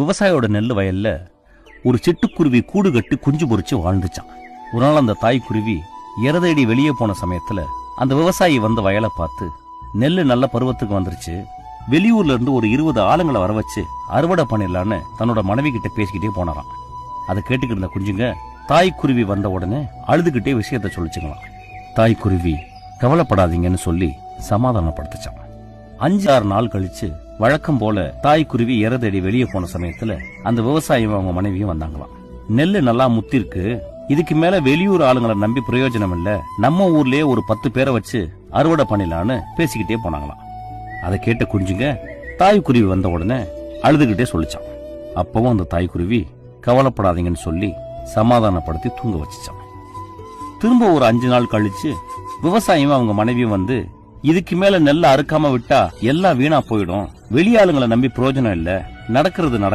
விவசாயியோட நெல் வயல்ல ஒரு சிட்டுக்குருவி கூடு கட்டி குஞ்சு பொறிச்சு வாழ்ந்துச்சான் ஒரு நாள் அந்த தாய்க்குருவி இறதடி வெளியே போன சமயத்துல அந்த விவசாயி வந்த வயலை பார்த்து நெல் நல்ல பருவத்துக்கு வந்துருச்சு. வெளியூர்ல இருந்து ஒரு இருபது ஆளுங்களை வர வச்சு அறுவடை பண்ணிடலான்னு தன்னோட மனைவி கிட்ட பேசிக்கிட்டே போனாராம். அதை கேட்டுக்கிட்டு இருந்த குஞ்சுங்க தாய்க்குருவி வந்த உடனே அழுதுகிட்டே விஷயத்த சொல்லிச்சுங்களாம். தாய்க்குருவி கவலைப்படாதீங்கன்னு சொல்லி சமாதானப்படுத்துச்சான் அஞ்சு ஆறு நாள் கழிச்சு வழக்கம் போல தாய்க்குருவி குருவி இறதடி வெளியே போன சமயத்துல அந்த விவசாயியும் அவங்க மனைவியும் வந்தாங்களாம். நெல்லு நல்லா முத்திருக்கு. இதுக்கு மேல வெளியூர் ஆளுங்களை நம்பி பிரயோஜனம் இல்ல நம்ம ஊர்லயே ஒரு பத்து பேரை வச்சு அறுவடை பண்ணிடலான்னு பேசிக்கிட்டே போனாங்களாம். அதை கேட்ட குஞ்சுங்க தாய்க்குருவி வந்த உடனே அழுதுகிட்டே சொல்லிச்சான் அப்பவும் அந்த தாய் குருவி கவலைப்படாதீங்கன்னு சொல்லி சமாதானப்படுத்தி தூங்க வச்சுச்சான் திரும்ப ஒரு அஞ்சு நாள் கழிச்சு விவசாயியும் அவங்க மனைவியும் வந்து இதுக்கு மேல நெல்ல அறுக்காம விட்டா எல்லாம் வீணா போயிடும். வெளியாளுங்களை நம்பி பிரயோஜனம் இல்ல. நடக்கிறது நடக்கும்.